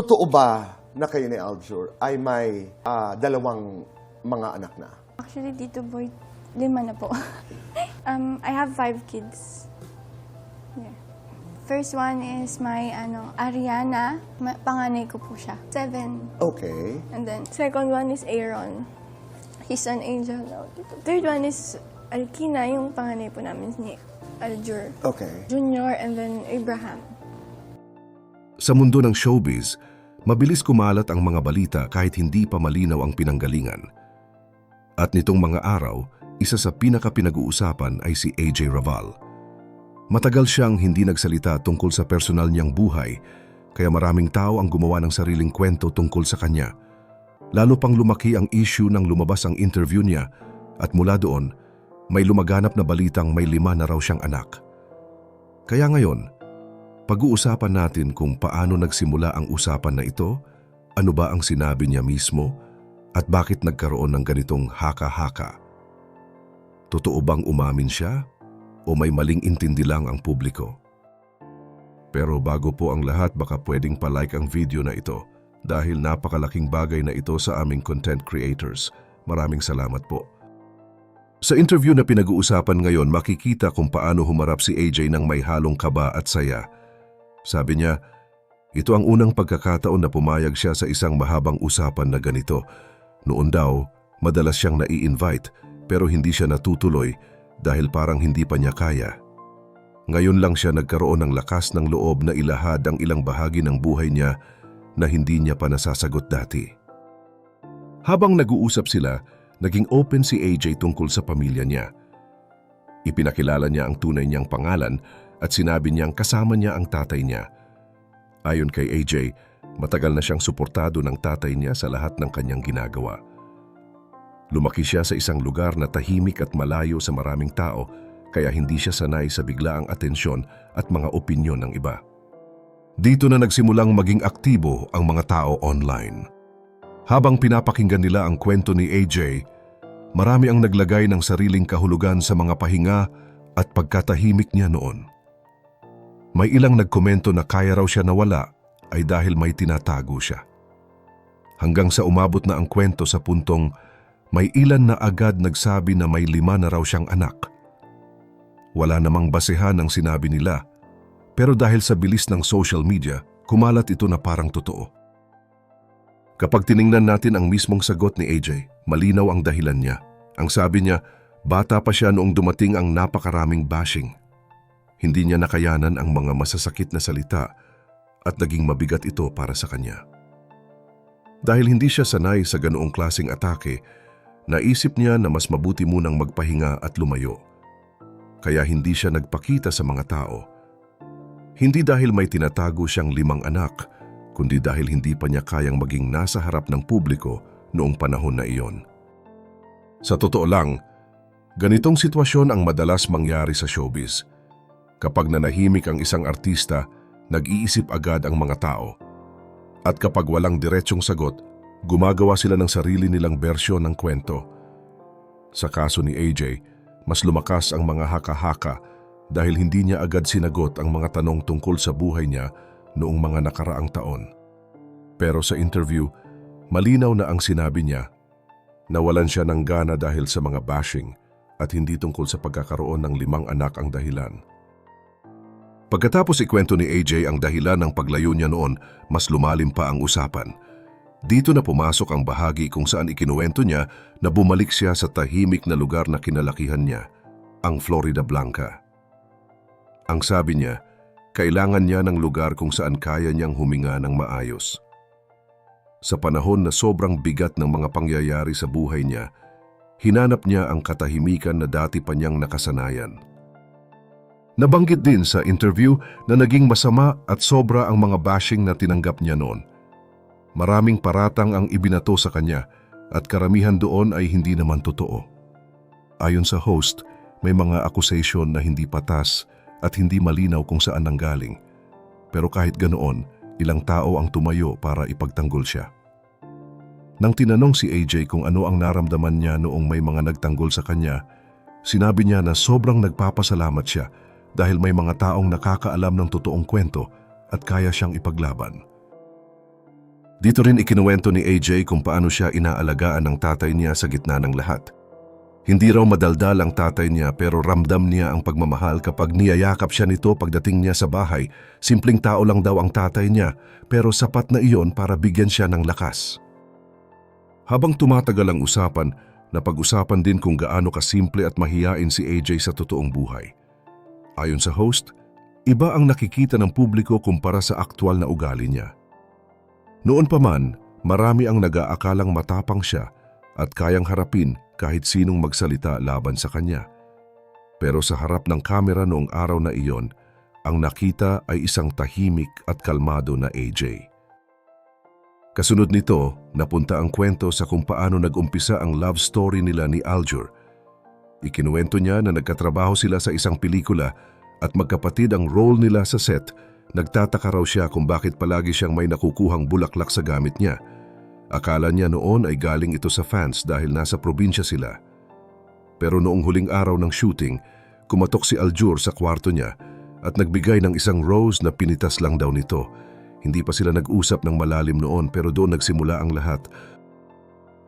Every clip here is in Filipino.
Totoo ba na kayo ni Aljur ay may ah, dalawang mga anak na? Actually, Tito Boy, lima na po. um, I have five kids. Yeah. First one is my, ano, Ariana. Ma- panganay ko po siya. Seven. Okay. And then, second one is Aaron. He's an angel now. Third one is Alkina, yung panganay po namin ni Aljur. Okay. Junior, and then Abraham. Sa mundo ng showbiz, mabilis kumalat ang mga balita kahit hindi pa malinaw ang pinanggalingan. At nitong mga araw, isa sa pinaka-pinag-uusapan ay si AJ Raval. Matagal siyang hindi nagsalita tungkol sa personal niyang buhay, kaya maraming tao ang gumawa ng sariling kwento tungkol sa kanya. Lalo pang lumaki ang issue nang lumabas ang interview niya at mula doon, may lumaganap na balitang may lima na raw siyang anak. Kaya ngayon, pag-uusapan natin kung paano nagsimula ang usapan na ito, ano ba ang sinabi niya mismo, at bakit nagkaroon ng ganitong haka-haka. Totoo bang umamin siya o may maling intindi lang ang publiko? Pero bago po ang lahat baka pwedeng palike ang video na ito dahil napakalaking bagay na ito sa aming content creators. Maraming salamat po. Sa interview na pinag-uusapan ngayon makikita kung paano humarap si AJ ng may halong kaba at saya. Sabi niya, ito ang unang pagkakataon na pumayag siya sa isang mahabang usapan na ganito. Noon daw, madalas siyang nai-invite pero hindi siya natutuloy dahil parang hindi pa niya kaya. Ngayon lang siya nagkaroon ng lakas ng loob na ilahad ang ilang bahagi ng buhay niya na hindi niya pa nasasagot dati. Habang nag-uusap sila, naging open si AJ tungkol sa pamilya niya. Ipinakilala niya ang tunay niyang pangalan at sinabi niyang kasama niya ang tatay niya. Ayon kay AJ, matagal na siyang suportado ng tatay niya sa lahat ng kanyang ginagawa. Lumaki siya sa isang lugar na tahimik at malayo sa maraming tao kaya hindi siya sanay sa biglaang atensyon at mga opinyon ng iba. Dito na nagsimulang maging aktibo ang mga tao online. Habang pinapakinggan nila ang kwento ni AJ, marami ang naglagay ng sariling kahulugan sa mga pahinga at pagkatahimik niya noon. May ilang nagkomento na kaya raw siya nawala ay dahil may tinatago siya. Hanggang sa umabot na ang kwento sa puntong may ilan na agad nagsabi na may lima na raw siyang anak. Wala namang basehan ang sinabi nila, pero dahil sa bilis ng social media, kumalat ito na parang totoo. Kapag tiningnan natin ang mismong sagot ni AJ, malinaw ang dahilan niya. Ang sabi niya, bata pa siya noong dumating ang napakaraming bashing. Hindi niya nakayanan ang mga masasakit na salita at naging mabigat ito para sa kanya. Dahil hindi siya sanay sa ganoong klasing atake, naisip niya na mas mabuti munang magpahinga at lumayo. Kaya hindi siya nagpakita sa mga tao. Hindi dahil may tinatago siyang limang anak, kundi dahil hindi pa niya kayang maging nasa harap ng publiko noong panahon na iyon. Sa totoo lang, ganitong sitwasyon ang madalas mangyari sa showbiz. Kapag nanahimik ang isang artista, nag-iisip agad ang mga tao. At kapag walang diretsong sagot, gumagawa sila ng sarili nilang bersyon ng kwento. Sa kaso ni AJ, mas lumakas ang mga haka-haka dahil hindi niya agad sinagot ang mga tanong tungkol sa buhay niya noong mga nakaraang taon. Pero sa interview, malinaw na ang sinabi niya. Nawalan siya ng gana dahil sa mga bashing at hindi tungkol sa pagkakaroon ng limang anak ang dahilan. Pagkatapos ikwento ni AJ ang dahilan ng paglayo niya noon, mas lumalim pa ang usapan. Dito na pumasok ang bahagi kung saan ikinuwento niya na bumalik siya sa tahimik na lugar na kinalakihan niya, ang Florida Blanca. Ang sabi niya, kailangan niya ng lugar kung saan kaya niyang huminga ng maayos. Sa panahon na sobrang bigat ng mga pangyayari sa buhay niya, hinanap niya ang katahimikan na dati pa niyang nakasanayan. Nabanggit din sa interview na naging masama at sobra ang mga bashing na tinanggap niya noon. Maraming paratang ang ibinato sa kanya at karamihan doon ay hindi naman totoo. Ayon sa host, may mga accusation na hindi patas at hindi malinaw kung saan nanggaling. Pero kahit ganoon, ilang tao ang tumayo para ipagtanggol siya. Nang tinanong si AJ kung ano ang naramdaman niya noong may mga nagtanggol sa kanya, sinabi niya na sobrang nagpapasalamat siya dahil may mga taong nakakaalam ng totoong kwento at kaya siyang ipaglaban. Dito rin ikinuwento ni AJ kung paano siya inaalagaan ng tatay niya sa gitna ng lahat. Hindi raw madaldal ang tatay niya pero ramdam niya ang pagmamahal kapag niyayakap siya nito pagdating niya sa bahay. Simpleng tao lang daw ang tatay niya pero sapat na iyon para bigyan siya ng lakas. Habang tumatagal ang usapan, napag-usapan din kung gaano kasimple at mahiyain si AJ sa totoong buhay. Ayon sa host, iba ang nakikita ng publiko kumpara sa aktwal na ugali niya. Noon pa man, marami ang nag-aakalang matapang siya at kayang harapin kahit sinong magsalita laban sa kanya. Pero sa harap ng kamera noong araw na iyon, ang nakita ay isang tahimik at kalmado na AJ. Kasunod nito, napunta ang kwento sa kung paano nag-umpisa ang love story nila ni Aljur. Ikinuwento niya na nagkatrabaho sila sa isang pelikula at magkapatid ang role nila sa set. Nagtataka raw siya kung bakit palagi siyang may nakukuhang bulaklak sa gamit niya. Akala niya noon ay galing ito sa fans dahil nasa probinsya sila. Pero noong huling araw ng shooting, kumatok si Aljur sa kwarto niya at nagbigay ng isang rose na pinitas lang daw nito. Hindi pa sila nag-usap ng malalim noon pero doon nagsimula ang lahat.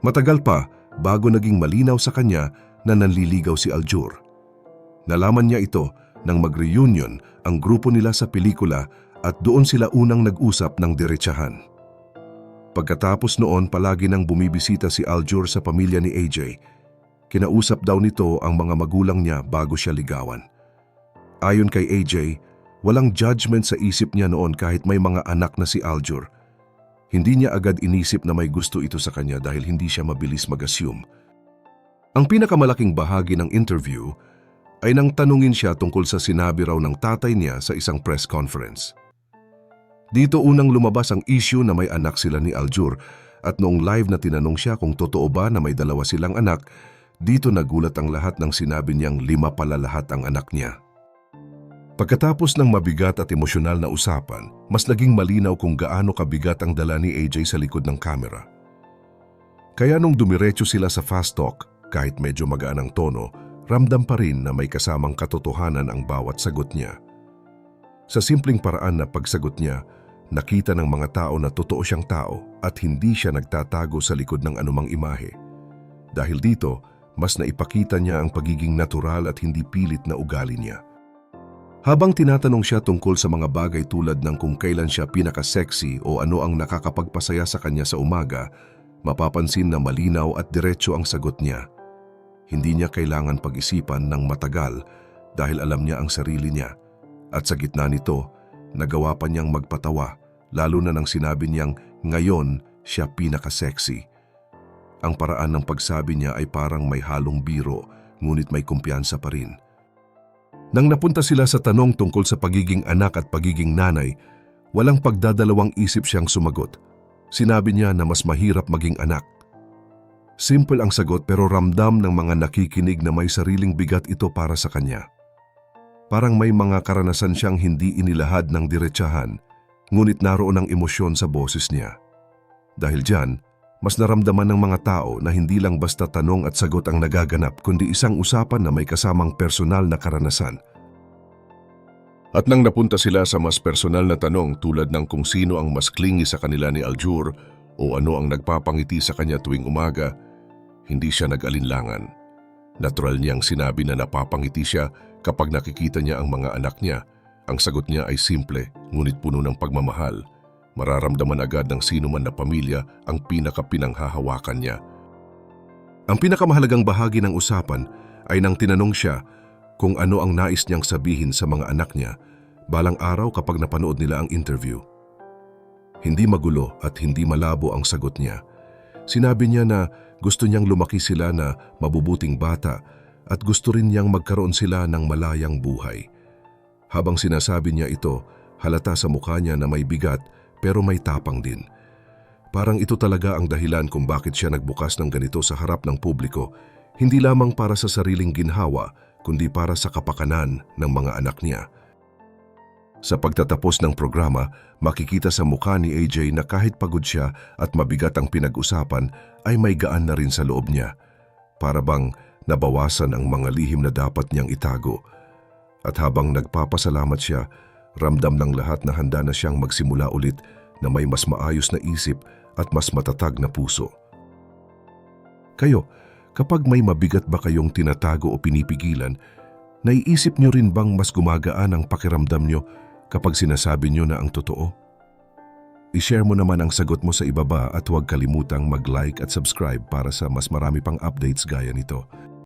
Matagal pa bago naging malinaw sa kanya na nanliligaw si Aljur. Nalaman niya ito nang mag-reunion ang grupo nila sa pelikula at doon sila unang nag-usap ng diretsahan. Pagkatapos noon palagi nang bumibisita si Aljur sa pamilya ni AJ. Kinausap daw nito ang mga magulang niya bago siya ligawan. Ayon kay AJ, walang judgment sa isip niya noon kahit may mga anak na si Aljur. Hindi niya agad inisip na may gusto ito sa kanya dahil hindi siya mabilis mag-assume. Ang pinakamalaking bahagi ng interview ay nang tanungin siya tungkol sa sinabi raw ng tatay niya sa isang press conference. Dito unang lumabas ang issue na may anak sila ni Aljur at noong live na tinanong siya kung totoo ba na may dalawa silang anak, dito nagulat ang lahat ng sinabi niyang lima pala lahat ang anak niya. Pagkatapos ng mabigat at emosyonal na usapan, mas naging malinaw kung gaano kabigat ang dala ni AJ sa likod ng kamera. Kaya nung dumiretso sila sa fast talk, kahit medyo magaan ang tono, ramdam pa rin na may kasamang katotohanan ang bawat sagot niya. Sa simpleng paraan na pagsagot niya, nakita ng mga tao na totoo siyang tao at hindi siya nagtatago sa likod ng anumang imahe. Dahil dito, mas naipakita niya ang pagiging natural at hindi pilit na ugali niya. Habang tinatanong siya tungkol sa mga bagay tulad ng kung kailan siya pinaka-sexy o ano ang nakakapagpasaya sa kanya sa umaga, mapapansin na malinaw at diretso ang sagot niya. Hindi niya kailangan pag-isipan ng matagal dahil alam niya ang sarili niya. At sa gitna nito, nagawa pa niyang magpatawa lalo na nang sinabi niyang ngayon siya pinaka-sexy. Ang paraan ng pagsabi niya ay parang may halong biro ngunit may kumpiyansa pa rin. Nang napunta sila sa tanong tungkol sa pagiging anak at pagiging nanay, walang pagdadalawang isip siyang sumagot. Sinabi niya na mas mahirap maging anak. Simple ang sagot pero ramdam ng mga nakikinig na may sariling bigat ito para sa kanya. Parang may mga karanasan siyang hindi inilahad ng diretsahan, ngunit naroon ang emosyon sa boses niya. Dahil dyan, mas naramdaman ng mga tao na hindi lang basta tanong at sagot ang nagaganap kundi isang usapan na may kasamang personal na karanasan. At nang napunta sila sa mas personal na tanong tulad ng kung sino ang mas clingy sa kanila ni Aljur o ano ang nagpapangiti sa kanya tuwing umaga, hindi siya nag-alinlangan. Natural niyang sinabi na napapangiti siya kapag nakikita niya ang mga anak niya. Ang sagot niya ay simple ngunit puno ng pagmamahal mararamdaman agad ng sino man na pamilya ang pinakapinanghahawakan niya. Ang pinakamahalagang bahagi ng usapan ay nang tinanong siya kung ano ang nais niyang sabihin sa mga anak niya balang araw kapag napanood nila ang interview. Hindi magulo at hindi malabo ang sagot niya. Sinabi niya na gusto niyang lumaki sila na mabubuting bata at gusto rin niyang magkaroon sila ng malayang buhay. Habang sinasabi niya ito, halata sa mukha niya na may bigat pero may tapang din. Parang ito talaga ang dahilan kung bakit siya nagbukas ng ganito sa harap ng publiko, hindi lamang para sa sariling ginhawa, kundi para sa kapakanan ng mga anak niya. Sa pagtatapos ng programa, makikita sa mukha ni AJ na kahit pagod siya at mabigat ang pinag-usapan, ay may gaan na rin sa loob niya. Para bang nabawasan ang mga lihim na dapat niyang itago. At habang nagpapasalamat siya, ramdam ng lahat na handa na siyang magsimula ulit na may mas maayos na isip at mas matatag na puso. Kayo, kapag may mabigat ba kayong tinatago o pinipigilan, naiisip nyo rin bang mas gumagaan ang pakiramdam nyo kapag sinasabi nyo na ang totoo? I-share mo naman ang sagot mo sa ibaba at huwag kalimutang mag-like at subscribe para sa mas marami pang updates gaya nito.